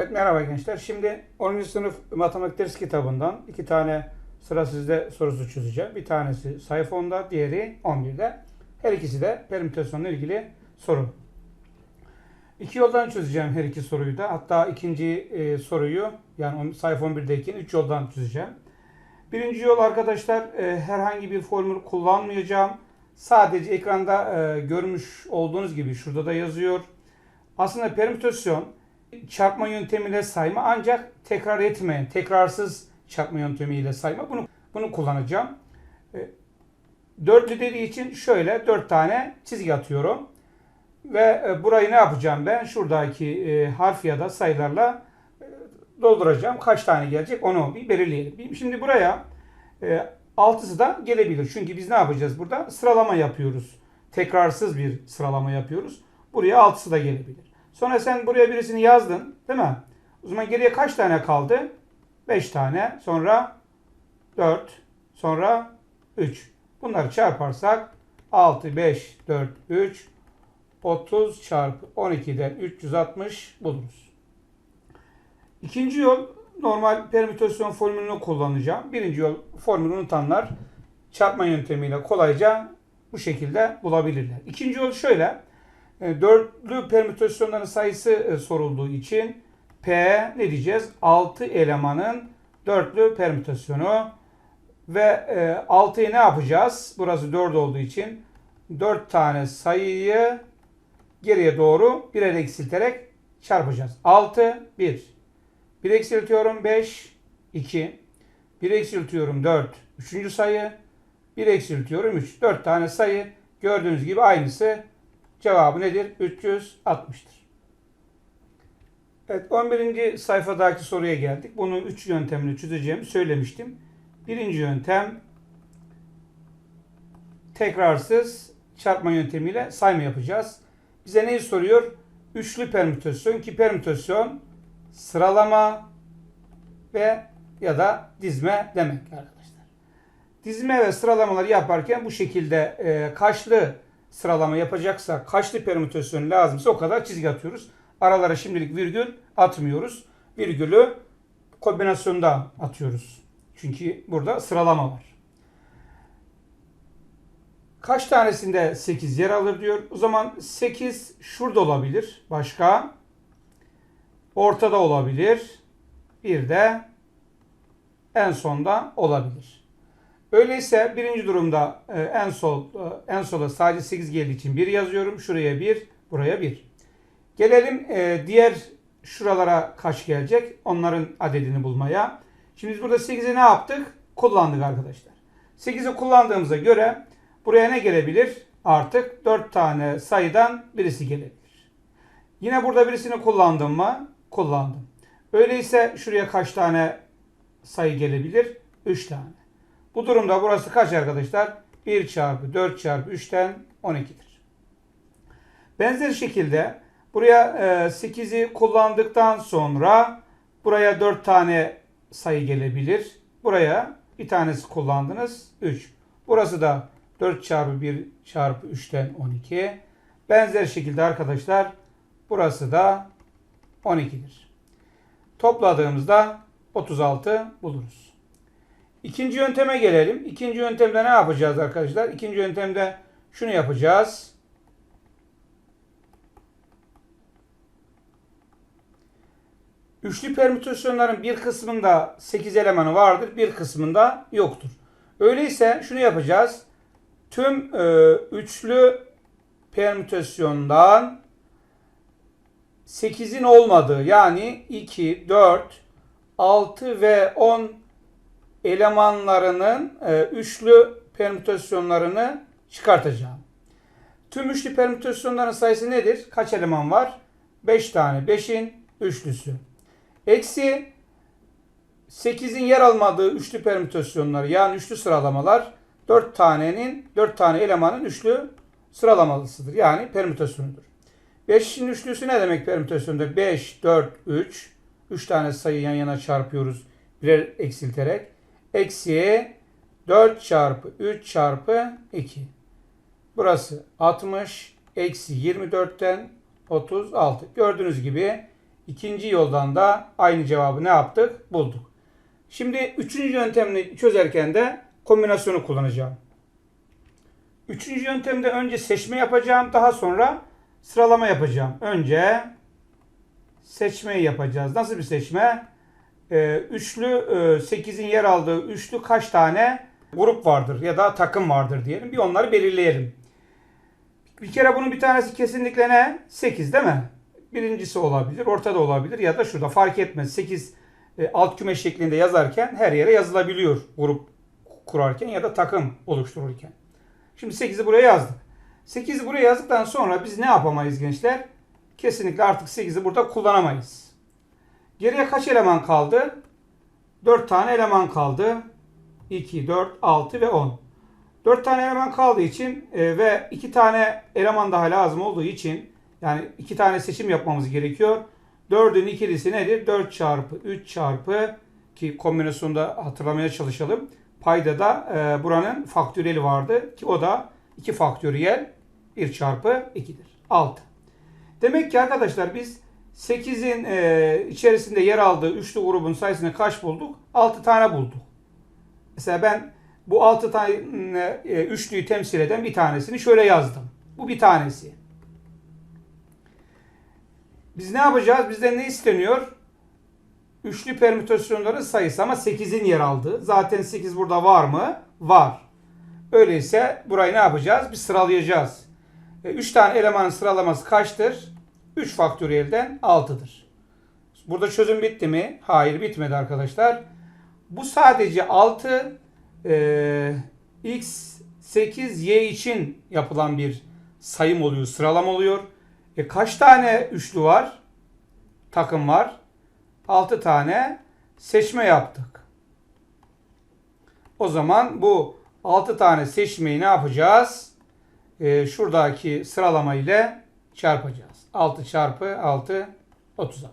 Evet merhaba gençler. Şimdi 10. sınıf matematik ders kitabından iki tane sıra sizde sorusu çözeceğim. Bir tanesi sayfa 10'da, diğeri 11'de. Her ikisi de permütasyonla ilgili soru. İki yoldan çözeceğim her iki soruyu da. Hatta ikinci e, soruyu yani sayfa 11'deyken üç yoldan çözeceğim. Birinci yol arkadaşlar e, herhangi bir formül kullanmayacağım. Sadece ekranda e, görmüş olduğunuz gibi şurada da yazıyor. Aslında permütasyon çarpma yöntemiyle sayma ancak tekrar etmeyen, tekrarsız çarpma yöntemiyle sayma. Bunu bunu kullanacağım. E, Dörtlü dediği için şöyle dört tane çizgi atıyorum. Ve e, burayı ne yapacağım ben? Şuradaki e, harf ya da sayılarla dolduracağım. Kaç tane gelecek onu bir belirleyelim. Şimdi buraya altısı da gelebilir. Çünkü biz ne yapacağız burada? Sıralama yapıyoruz. Tekrarsız bir sıralama yapıyoruz. Buraya altısı da gelebilir. Sonra sen buraya birisini yazdın değil mi? O zaman geriye kaç tane kaldı? 5 tane. Sonra 4. Sonra 3. Bunları çarparsak 6, 5, 4, 3, 30 çarpı 12'den 360 buluruz. İkinci yol normal permütasyon formülünü kullanacağım. Birinci yol formülü unutanlar çarpma yöntemiyle kolayca bu şekilde bulabilirler. İkinci yol şöyle. E, Dörtlü permütasyonların sayısı e, sorulduğu için P ne diyeceğiz? 6 elemanın dörtlü permütasyonu ve 6'yı ne yapacağız? Burası 4 olduğu için 4 tane sayıyı geriye doğru birer eksilterek çarpacağız. 6, 1. 1 eksiltiyorum 5, 2. 1 eksiltiyorum 4, 3. sayı. 1 eksiltiyorum 3. 4 tane sayı gördüğünüz gibi aynısı. Cevabı nedir? 360'tır. Evet 11. sayfadaki soruya geldik. Bunun 3 yöntemini çözeceğimi söylemiştim. Birinci yöntem tekrarsız çarpma yöntemiyle sayma yapacağız. Bize neyi soruyor? Üçlü permütasyon ki permütasyon sıralama ve ya da dizme demek arkadaşlar. Dizme ve sıralamaları yaparken bu şekilde e, kaçlı sıralama yapacaksa, kaçlı permütasyon lazımsa o kadar çizgi atıyoruz. Aralara şimdilik virgül atmıyoruz. Virgülü kombinasyonda atıyoruz. Çünkü burada sıralama var. Kaç tanesinde 8 yer alır diyor. O zaman 8 şurada olabilir. Başka? Ortada olabilir. Bir de en sonda olabilir. Öyleyse birinci durumda e, en sol e, en sola sadece 8 geldiği için 1 yazıyorum. Şuraya 1, buraya 1. Gelelim e, diğer şuralara kaç gelecek? Onların adedini bulmaya. Şimdi biz burada 8'i ne yaptık? Kullandık arkadaşlar. 8'i kullandığımıza göre buraya ne gelebilir? Artık 4 tane sayıdan birisi gelebilir. Yine burada birisini kullandım mı? Kullandım. Öyleyse şuraya kaç tane sayı gelebilir? 3 tane. Bu durumda burası kaç arkadaşlar? 1 çarpı 4 çarpı 3'ten 12'dir. Benzer şekilde buraya 8'i kullandıktan sonra buraya 4 tane sayı gelebilir. Buraya bir tanesi kullandınız 3. Burası da 4 çarpı 1 çarpı 3'ten 12. Benzer şekilde arkadaşlar burası da 12'dir. Topladığımızda 36 buluruz. İkinci yönteme gelelim. İkinci yöntemde ne yapacağız arkadaşlar? İkinci yöntemde şunu yapacağız. Üçlü permütasyonların bir kısmında 8 elemanı vardır, bir kısmında yoktur. Öyleyse şunu yapacağız. Tüm e, üçlü permütasyondan 8'in olmadığı yani 2, 4, 6 ve 10 elemanlarının e, üçlü permütasyonlarını çıkartacağım. Tüm üçlü permütasyonların sayısı nedir? Kaç eleman var? 5 tane. 5'in üçlüsü. Eksi 8'in yer almadığı üçlü permütasyonları yani üçlü sıralamalar 4 tanenin 4 tane elemanın üçlü sıralamalısıdır. Yani permütasyonudur. 5'in üçlüsü ne demek permütasyonda? 5, 4, 3. 3 tane sayı yan yana çarpıyoruz birer eksilterek. Eksi 4 çarpı 3 çarpı 2. Burası 60. Eksi 24'ten 36. Gördüğünüz gibi İkinci yoldan da aynı cevabı ne yaptık? Bulduk. Şimdi üçüncü yöntemini çözerken de kombinasyonu kullanacağım. Üçüncü yöntemde önce seçme yapacağım. Daha sonra sıralama yapacağım. Önce seçmeyi yapacağız. Nasıl bir seçme? Ee, üçlü, e, 8'in yer aldığı üçlü kaç tane grup vardır ya da takım vardır diyelim. Bir onları belirleyelim. Bir kere bunun bir tanesi kesinlikle ne? 8 değil mi? Birincisi olabilir, ortada olabilir ya da şurada fark etmez. 8 e, alt küme şeklinde yazarken her yere yazılabiliyor grup kurarken ya da takım oluştururken. Şimdi 8'i buraya yazdık. 8'i buraya yazdıktan sonra biz ne yapamayız gençler? Kesinlikle artık 8'i burada kullanamayız. Geriye kaç eleman kaldı? 4 tane eleman kaldı. 2, 4, 6 ve 10. 4 tane eleman kaldığı için e, ve 2 tane eleman daha lazım olduğu için yani 2 tane seçim yapmamız gerekiyor. 4'ün ikilisi nedir? 4 çarpı 3 çarpı ki kombinasyonda hatırlamaya çalışalım. Payda da e, buranın faktöriyeli vardı ki o da 2 faktöriyel 1 çarpı 2'dir. 6. Demek ki arkadaşlar biz 8'in e, içerisinde yer aldığı üçlü grubun sayısını kaç bulduk? 6 tane bulduk. Mesela ben bu 6 tane e, üçlüyü temsil eden bir tanesini şöyle yazdım. Bu bir tanesi. Biz ne yapacağız? Bizden ne isteniyor? Üçlü permütasyonların sayısı ama 8'in yer aldığı. Zaten 8 burada var mı? Var. Öyleyse burayı ne yapacağız? Bir sıralayacağız. 3 tane elemanın sıralaması kaçtır? 3 faktöriyelden 6'dır. Burada çözüm bitti mi? Hayır bitmedi arkadaşlar. Bu sadece 6 e, x 8 y için yapılan bir sayım oluyor, sıralama oluyor. E kaç tane üçlü var? Takım var. 6 tane seçme yaptık. O zaman bu 6 tane seçmeyi ne yapacağız? E, şuradaki sıralama ile çarpacağız. 6 çarpı 6 36.